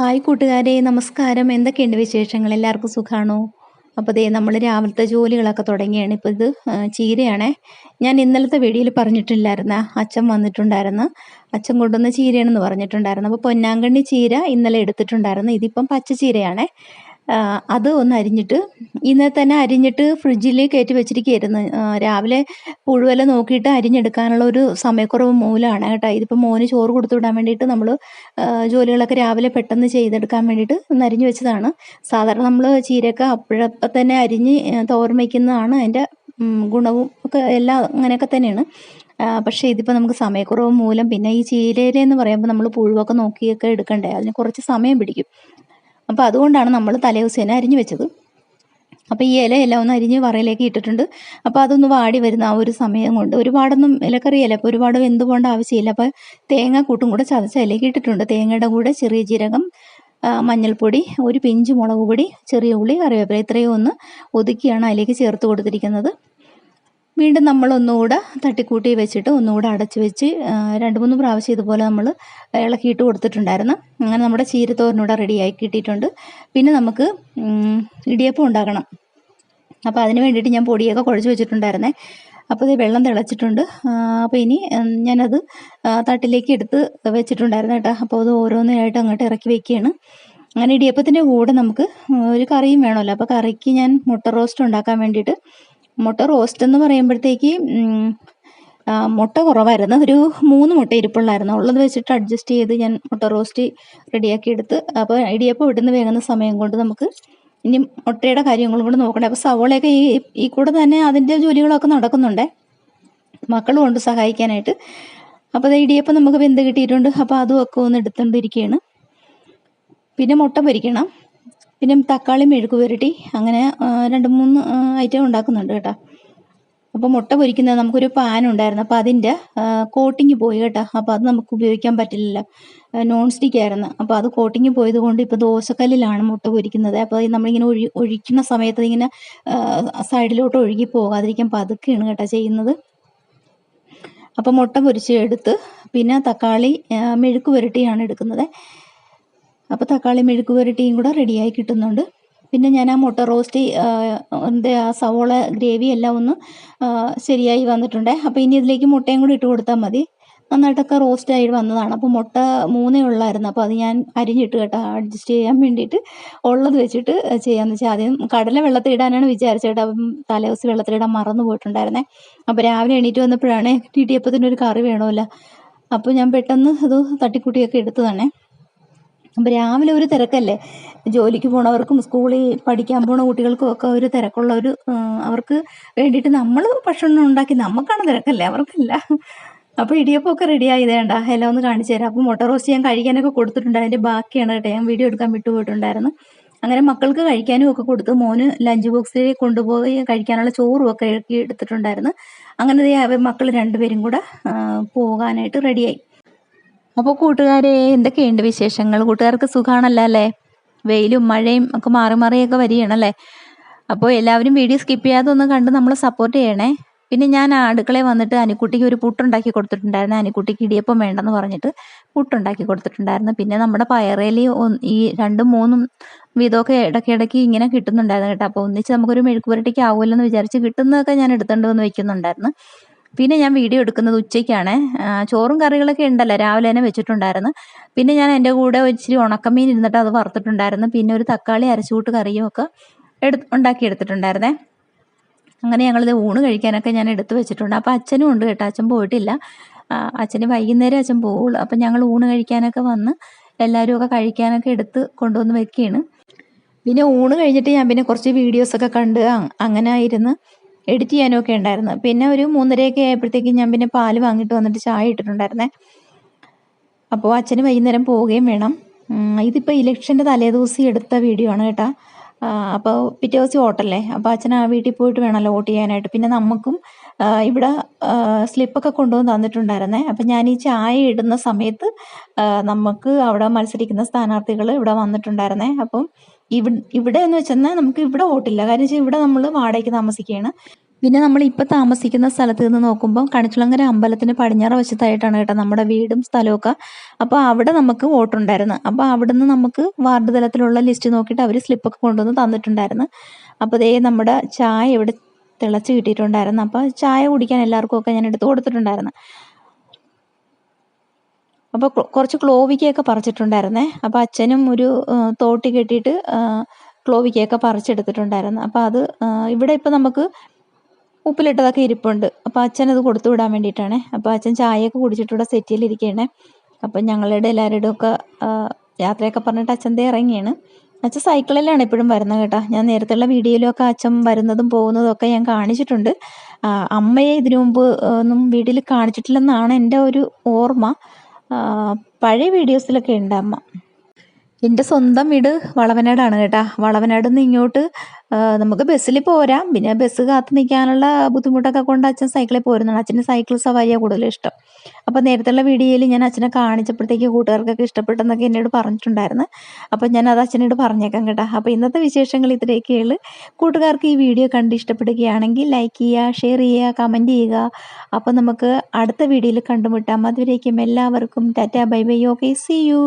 Hi കൂട്ടുകാരെ നമസ്കാരം. എന്തൊക്കെയുണ്ട് വിശേഷങ്ങൾ? എല്ലാവർക്കും സുഖമാണോ അപ്പോൾ ദേ നമ്മൾ രാവിലത്തെ ജോലികളൊക്കെ തുടങ്ങിയാണ്. ഇപ്പോൾ ഇത് ചീരയാണേ. ഞാൻ ഇന്നലത്തെ വീഡിയോയിൽ പറഞ്ഞിട്ടില്ലായിരുന്ന അച്ഛൻ വന്നിട്ടുണ്ടായിരുന്നു. അച്ഛൻ കൊണ്ടുവന്ന ചീരയാണെന്ന് പറഞ്ഞിട്ടുണ്ടായിരുന്നു. അപ്പോൾ പൊന്നാങ്കണ്ണി ചീര ഇന്നലെ എടുത്തിട്ടുണ്ടായിരുന്നു. ഇതിപ്പം പച്ച ചീരയാണേ. അത് ഒന്ന് അരിഞ്ഞിട്ട് ഇന്നലെ തന്നെ അരിഞ്ഞിട്ട് ഫ്രിഡ്ജിൽ കയറ്റി വെച്ചിരിക്കുകയായിരുന്നു. രാവിലെ പുഴുവല നോക്കിയിട്ട് അരിഞ്ഞെടുക്കാനുള്ള ഒരു സമയക്കുറവ് മൂലമാണ് കേട്ടോ. ഇതിപ്പോൾ മോന് ചോറ് കൊടുത്തു വിടാൻ വേണ്ടിയിട്ട് നമ്മൾ ജോലികളൊക്കെ രാവിലെ പെട്ടെന്ന് ചെയ്തെടുക്കാൻ വേണ്ടിയിട്ട് ഒന്ന് അരിഞ്ഞു വെച്ചതാണ്. സാധാരണ നമ്മൾ ചീരയൊക്കെ അപ്പോഴപ്പം തന്നെ അരിഞ്ഞ് തോരൻ അതിന്റെ ഗുണവും ഒക്കെ എല്ലാം അങ്ങനെയൊക്കെ തന്നെയാണ്. പക്ഷേ ഇതിപ്പോൾ നമുക്ക് സമയക്കുറവ് മൂലം പിന്നെ ഈ ചീരയിലെന്ന് പറയുമ്പോൾ നമ്മൾ പുഴുവൊക്കെ നോക്കിയൊക്കെ എടുക്കണ്ടേ? അതിന് കുറച്ച് സമയം പിടിക്കും. അപ്പോൾ അതുകൊണ്ടാണ് നമ്മൾ തലേദിവസേന അരിഞ്ഞു വെച്ചത്. അപ്പോൾ ഈ ഇലയെല്ലാം ഒന്ന് അരിഞ്ഞ് വറയിലേക്ക് ഇട്ടിട്ടുണ്ട്. അപ്പോൾ അതൊന്ന് വാടി വരുന്ന ആ ഒരു സമയം കൊണ്ട് ഒരുപാടൊന്നും ഇലക്കറിയല്ല. അപ്പോൾ ഒരുപാട് വെന്ത് പോകേണ്ട ആവശ്യമില്ല. അപ്പോൾ തേങ്ങ കൂട്ടും കൂടെ ചതച്ച ഇലയ്ക്ക് ഇട്ടിട്ടുണ്ട്. തേങ്ങയുടെ കൂടെ ചെറിയ ജീരകം മഞ്ഞൾപ്പൊടി ഒരു പിഞ്ച് മുളക് പൊടി ചെറിയ ഉള്ളി കറിവേപ്പില ഇത്രയും ഒന്ന് ഒതുക്കിയാണ് അതിലേക്ക് ചേർത്ത് കൊടുത്തിരിക്കുന്നത്. വീണ്ടും നമ്മൾ ഒന്നുകൂടെ തട്ടിക്കൂട്ടി വെച്ചിട്ട് ഒന്നുകൂടെ അടച്ചു വെച്ച് രണ്ട് മൂന്ന് പ്രാവശ്യം ഇതുപോലെ നമ്മൾ ഇളക്കിയിട്ട് കൊടുത്തിട്ടുണ്ടായിരുന്നു. അങ്ങനെ നമ്മുടെ ചീരത്തോരനൂടെ റെഡിയായി കിട്ടിയിട്ടുണ്ട്. പിന്നെ നമുക്ക് ഇടിയപ്പം ഉണ്ടാക്കണം. അപ്പോൾ അതിന് വേണ്ടിയിട്ട് ഞാൻ പൊടിയൊക്കെ കുഴച്ച് വെച്ചിട്ടുണ്ടായിരുന്നേ. അപ്പോൾ ഇത് വെള്ളം തിളച്ചിട്ടുണ്ട്. അപ്പോൾ ഇനി ഞാനത് തട്ടിലേക്ക് എടുത്ത് വെച്ചിട്ടുണ്ടായിരുന്നു കേട്ടോ. അപ്പോൾ അത് ഓരോന്നായിട്ട് അങ്ങോട്ട് ഇറക്കി വെക്കുകയാണ്. അങ്ങനെ ഇടിയപ്പത്തിന്റെ കൂടെ നമുക്ക് ഒരു കറിയും വേണമല്ലോ. അപ്പോൾ കറിക്ക് ഞാൻ മുട്ട റോസ്റ്റ് ഉണ്ടാക്കാൻ വേണ്ടിയിട്ട് മുട്ട റോസ്റ്റ് എന്ന് പറയുമ്പോഴത്തേക്ക് മുട്ട കുറവായിരുന്നു. ഒരു മൂന്ന് മുട്ട ഇരിപ്പുള്ളായിരുന്നു. ഉള്ളത് വെച്ചിട്ട് അഡ്ജസ്റ്റ് ചെയ്ത് ഞാൻ മുട്ട റോസ്റ്റ് റെഡിയാക്കി എടുത്ത് അപ്പോൾ ഇടിയപ്പം ഇടുന്ന വേകുന്ന സമയം കൊണ്ട് നമുക്ക് ഇനി മുട്ടയുടെ കാര്യങ്ങളും കൂടെ നോക്കണ്ടേ. അപ്പോൾ സവോളയൊക്കെ ഈ ഈ കൂടെ തന്നെ അതിന്റെ ജോലികളൊക്കെ നടക്കുന്നുണ്ടേ. മക്കളും ഉണ്ട് സഹായിക്കാനായിട്ട്. അപ്പോൾ അത് ഇടിയപ്പം നമുക്ക് വെന്ത് കിട്ടിയിട്ടുണ്ട്. അപ്പോൾ അതും ഒക്കെ ഒന്ന് എടുത്തുകൊണ്ടിരിക്കുകയാണ്. പിന്നെ മുട്ട പൊരിക്കണം. പിന്നെ തക്കാളി മെഴുക്ക് പുരട്ടി അങ്ങനെ രണ്ട് മൂന്ന് ഐറ്റം ഉണ്ടാക്കുന്നുണ്ട് കേട്ടോ. അപ്പോൾ മുട്ട പൊരിക്കുന്നത് നമുക്കൊരു പാൻ ഉണ്ടായിരുന്നു. അപ്പോൾ അതിന്റെ കോട്ടിങ് പോയി കേട്ടോ. അപ്പോൾ അത് നമുക്ക് ഉപയോഗിക്കാൻ പറ്റില്ലല്ലോ. നോൺ സ്റ്റിക്ക് ആയിരുന്നു. അപ്പോൾ അത് കോട്ടിങ് പോയത് കൊണ്ട് ഇപ്പോൾ ദോശക്കല്ലിലാണ് മുട്ട പൊരിക്കുന്നത്. അപ്പോൾ നമ്മളിങ്ങനെ ഒഴി ഒഴിക്കുന്ന സമയത്ത് ഇങ്ങനെ സൈഡിലോട്ട് ഒഴുകി പോകാതിരിക്കാൻ പതുക്കെയാണ് കേട്ടോ ചെയ്യുന്നത്. അപ്പോൾ മുട്ട പൊരിച്ച് എടുത്ത് പിന്നെ തക്കാളി മെഴുക്ക് പുരട്ടിയാണ് എടുക്കുന്നത്. അപ്പോൾ തക്കാളി മെഴുക്ക് പുരട്ടിയും കൂടെ റെഡിയായി കിട്ടുന്നുണ്ട്. പിന്നെ ഞാൻ ആ മുട്ട റോസ്റ്റ് എന്താ ആ സവോള ഗ്രേവി എല്ലാം ഒന്ന് ശരിയായി വന്നിട്ടുണ്ട്. അപ്പോൾ ഇനി ഇതിലേക്ക് മുട്ടയും കൂടി ഇട്ട് കൊടുത്താൽ മതി. നന്നായിട്ടൊക്കെ റോസ്റ്റ് ആയി വന്നതാണ്. അപ്പോൾ മുട്ട മൂന്നേ ഉള്ളായിരുന്നു. അപ്പോൾ അത് ഞാൻ അരിഞ്ഞിട്ട് കേട്ടോ അഡ്ജസ്റ്റ് ചെയ്യാൻ വേണ്ടിയിട്ട് ഉള്ളത് വെച്ചിട്ട് ചെയ്യാമെന്ന് വെച്ചാൽ ആദ്യം കടല വെള്ളത്തിൽ ഇടാനാണ് വിചാരിച്ചത് അപ്പം തലേദിവസം വെള്ളത്തിലിടാൻ മറന്നു പോയിട്ടുണ്ടായിരുന്നേ. അപ്പോൾ രാവിലെ എണീറ്റ് വന്നപ്പോഴാണ് ഇടിയപ്പത്തിനൊരു കറി വേണമല്ലോ. അപ്പോൾ ഞാൻ പെട്ടെന്ന് അത് തട്ടിക്കൂട്ടിയൊക്കെ എടുത്തതാണേ. അപ്പോൾ രാവിലെ ഒരു തിരക്കല്ലേ? ജോലിക്ക് പോണവർക്കും സ്കൂളിൽ പഠിക്കാൻ പോണ കുട്ടികൾക്കും ഒക്കെ ഒരു തിരക്കുള്ള ഒരു അവർക്ക് വേണ്ടിയിട്ട് നമ്മൾ ഭക്ഷണം ഉണ്ടാക്കി നമുക്കാണ് തിരക്കല്ലേ? അവർക്കല്ല. അപ്പോൾ ഇടിയപ്പമൊക്കെ റെഡി ആയതേണ്ട എല്ലാം ഒന്ന് കാണിച്ചു തരാം. അപ്പോൾ മുട്ട റോസ്റ്റ് ഞാൻ കഴിക്കാനൊക്കെ കൊടുത്തിട്ടുണ്ട്. അതിന്റെ ബാക്കിയാണ് കേട്ടോ. ഞാൻ വീഡിയോ എടുക്കാൻ വിട്ടുപോയിട്ടുണ്ടായിരുന്നു. അങ്ങനെ മക്കൾക്ക് കഴിക്കാനും ഒക്കെ കൊടുത്ത് മോന് ലഞ്ച് ബോക്സിൽ കൊണ്ടുപോയി കഴിക്കാനുള്ള ചോറും ഒക്കെ ഇറക്കി എടുത്തിട്ടുണ്ടായിരുന്നു. അങ്ങനെ മക്കൾ രണ്ടുപേരും കൂടെ പോകാനായിട്ട് റെഡിയായി അപ്പോൾ കൂട്ടുകാരെ എന്തൊക്കെയുണ്ട് വിശേഷങ്ങൾ? കൂട്ടുകാർക്ക് സുഖമാണല്ലോ അല്ലേ? വെയിലും മഴയും ഒക്കെ മാറി മാറിയൊക്കെ വരികയാണല്ലേ അപ്പോൾ എല്ലാവരും വീഡിയോ സ്കിപ്പ് ചെയ്യാതെ ഒന്ന് കണ്ട് നമ്മളെ സപ്പോർട്ട് ചെയ്യണേ. പിന്നെ ഞാൻ അടുക്കളയിൽ വന്നിട്ട് അനിക്കുട്ടിക്ക് ഒരു പുട്ടുണ്ടാക്കി കൊടുത്തിട്ടുണ്ടായിരുന്നു. അനിക്കുട്ടിക്ക് ഇടിയപ്പം വേണ്ടെന്ന് പറഞ്ഞിട്ട് പുട്ടുണ്ടാക്കി കൊടുത്തിട്ടുണ്ടായിരുന്നു. പിന്നെ നമ്മുടെ പയറേലി ഈ രണ്ടും മൂന്നും വീതമൊക്കെ ഇടയ്ക്കിടയ്ക്ക് ഇങ്ങനെ കിട്ടുന്നുണ്ടായിരുന്നു കേട്ടോ. അപ്പോൾ ഒന്നിച്ച് നമുക്കൊരു മെഴുക്കുപുരട്ടിക്ക് ആവുമല്ലോ എന്ന് വിചാരിച്ച് കിട്ടുന്നതൊക്കെ ഞാൻ എടുത്തുകൊണ്ട് വന്ന് വെക്കുന്നുണ്ടായിരുന്നു. പിന്നെ ഞാൻ വീഡിയോ എടുക്കുന്നത് ഉച്ചയ്ക്കാണ്. ചോറും കറികളൊക്കെ ഉണ്ടല്ലോ. രാവിലെ തന്നെ വെച്ചിട്ടുണ്ടായിരുന്നു. പിന്നെ ഞാൻ എന്റെ കൂടെ ഇച്ചിരി ഉണക്കമീൻ ഇരുന്നിട്ട് അത് വറുത്തിട്ടുണ്ടായിരുന്നു. പിന്നെ ഒരു തക്കാളി അരച്ചുകൂട്ട് കറിയും ഒക്കെ എടു ഉണ്ടാക്കി എടുത്തിട്ടുണ്ടായിരുന്നേ. അങ്ങനെ ഞങ്ങളിത് ഊണ് കഴിക്കാനൊക്കെ ഞാൻ എടുത്തു വെച്ചിട്ടുണ്ട്. അപ്പോൾ അച്ഛനും ഉണ്ട് കേട്ടോ. അച്ഛൻ പോയിട്ടില്ല. അച്ഛന് വൈകുന്നേരം അച്ഛൻ പോവുള്ളൂ. അപ്പം ഞങ്ങൾ ഊണ് കഴിക്കാനൊക്കെ വന്ന് എല്ലാവരും ഒക്കെ കഴിക്കാനൊക്കെ എടുത്ത് കൊണ്ടുവന്ന് വെക്കുകയാണ് പിന്നെ ഊണ് കഴിഞ്ഞിട്ട് ഞാൻ പിന്നെ കുറച്ച് വീഡിയോസൊക്കെ കണ്ട് അങ്ങനെ ഇരുന്ന് എഡിറ്റ് ചെയ്യാനൊക്കെ ഉണ്ടായിരുന്നു. പിന്നെ ഒരു മൂന്നരയൊക്കെ ആയപ്പോഴത്തേക്കും ഞാൻ പിന്നെ പാൽ വാങ്ങിയിട്ട് വന്നിട്ട് ചായ ഇട്ടിട്ടുണ്ടായിരുന്നേ. അപ്പോൾ അച്ഛന് വൈകുന്നേരം പോവുകയും വേണം. ഇതിപ്പോൾ ഇലക്ഷന്റെ തലേദിവസം എടുത്ത വീഡിയോ ആണ് കേട്ടോ. അപ്പോൾ പിറ്റേ ദിവസം ഓട്ടല്ലേ അപ്പോൾ അച്ഛൻ ആ വീട്ടിൽ പോയിട്ട് വേണമല്ലോ വോട്ട് ചെയ്യാനായിട്ട്. പിന്നെ നമുക്കും ഇവിടെ സ്ലിപ്പൊക്കെ കൊണ്ടുവന്ന് തന്നിട്ടുണ്ടായിരുന്നേ. അപ്പം ഞാൻ ഈ ചായ ഇടുന്ന സമയത്ത് നമുക്ക് അവിടെ മത്സരിക്കുന്ന സ്ഥാനാർത്ഥികൾ ഇവിടെ വന്നിട്ടുണ്ടായിരുന്നേ. അപ്പം ഇവിടെ ഇവിടെ എന്ന് വെച്ചെന്നാൽ നമുക്ക് ഇവിടെ വോട്ടില്ല. കാര്യം വെച്ചാൽ ഇവിടെ നമ്മൾ വാടകയ്ക്ക് താമസിക്കുകയാണ്. പിന്നെ നമ്മൾ ഇപ്പോൾ താമസിക്കുന്ന സ്ഥലത്ത് നിന്ന് നോക്കുമ്പോൾ കണിച്ചുളങ്ങര അമ്പലത്തിന് പടിഞ്ഞാറ് വശത്തായിട്ടാണ് കേട്ടോ നമ്മുടെ വീടും സ്ഥലമൊക്കെ അപ്പോൾ അവിടെ നമുക്ക് വോട്ടുണ്ടായിരുന്നു. അപ്പോൾ നിന്ന് നമുക്ക് വാർഡ് തലത്തിലുള്ള ലിസ്റ്റ് നോക്കിയിട്ട് അവർ സ്ലിപ്പൊക്കെ കൊണ്ടുവന്ന് തന്നിട്ടുണ്ടായിരുന്നു. അപ്പോൾ ദേ നമ്മുടെ ചായ ഇവിടെ തിളച്ച് കിട്ടിയിട്ടുണ്ടായിരുന്നു. അപ്പോൾ ചായ കുടിക്കാൻ എല്ലാവർക്കും ഒക്കെ ഞാൻ എടുത്ത് കൊടുത്തിട്ടുണ്ടായിരുന്നു. അപ്പോൾ കുറച്ച് ക്ലോവിക്കയൊക്കെ പറിച്ചിട്ടുണ്ടായിരുന്നേ. അപ്പോൾ അച്ഛനും ഒരു തോട്ടി കെട്ടിയിട്ട് ക്ലോവിക്കയൊക്കെ പറിച്ചെടുത്തിട്ടുണ്ടായിരുന്നു. അപ്പോൾ അത് ഇവിടെ ഇപ്പോൾ നമുക്ക് ഉപ്പിലിട്ടതൊക്കെ ഇരിപ്പുണ്ട്. അപ്പോൾ അച്ഛനത് കൊടുത്തു വിടാൻ വേണ്ടിയിട്ടാണ്. അപ്പോൾ അച്ഛൻ ചായയൊക്കെ കുടിച്ചിട്ട് ഇവിടെ സെറ്റിയിലിരിക്കുകയാണ് അപ്പം ഞങ്ങളുടെ എല്ലാവരുടെയും ഒക്കെ യാത്രയൊക്കെ പറഞ്ഞിട്ട് അച്ഛൻ ദേ ഇറങ്ങിയാണ്. അച്ഛൻ സൈക്കിളിലാണ് എപ്പോഴും വരുന്നത് കേട്ടോ. ഞാൻ നേരത്തെയുള്ള വീഡിയോയിലൊക്കെ അച്ഛൻ വരുന്നതും പോകുന്നതും ഒക്കെ ഞാൻ കാണിച്ചിട്ടുണ്ട്. അമ്മയെ ഇതിനു മുമ്പ് ഒന്നും വീട്ടിൽ കാണിച്ചിട്ടില്ലെന്നാണ് എന്റെ ഒരു ഓർമ്മ. പഴയ വീഡിയോസിലൊക്കെ ഉണ്ട് അമ്മ. എന്റെ സ്വന്തം വീട് വളവനാടാണ് കേട്ടാ. വളവനാട് നിന്ന് ഇങ്ങോട്ട് നമുക്ക് ബസ്സിൽ പോരാം. പിന്നെ ബസ് കാത്തു നിൽക്കാനുള്ള ബുദ്ധിമുട്ടൊക്കെ കൊണ്ട് അച്ഛൻ സൈക്കിളിൽ പോരുന്നതാണ്. അച്ഛന്റെ സൈക്കിൾ സവാരിയാണ് കൂടുതൽ ഇഷ്ടം. അപ്പോൾ നേരത്തെയുള്ള വീഡിയോയിൽ ഞാൻ അച്ഛനെ കാണിച്ചപ്പോഴത്തേക്ക് കൂട്ടുകാർക്കൊക്കെ ഇഷ്ടപ്പെട്ടെന്നൊക്കെ എന്നോട് പറഞ്ഞിട്ടുണ്ടായിരുന്നു. അപ്പോൾ ഞാൻ അച്ഛനോട് പറഞ്ഞേക്കാം കേട്ടോ. അപ്പോൾ ഇന്നത്തെ വിശേഷങ്ങൾ ഇത്രയൊക്കെയുള്ളൂ കൂട്ടുകാർക്ക് ഈ വീഡിയോ കണ്ട് ഇഷ്ടപ്പെടുകയാണെങ്കിൽ ലൈക്ക് ചെയ്യുക ഷെയർ ചെയ്യുക കമന്റ് ചെയ്യുക. അപ്പോൾ നമുക്ക് അടുത്ത വീഡിയോയിൽ കണ്ടുമുട്ടാം. അതുവരേക്കും എല്ലാവർക്കും tata bye bye okay see you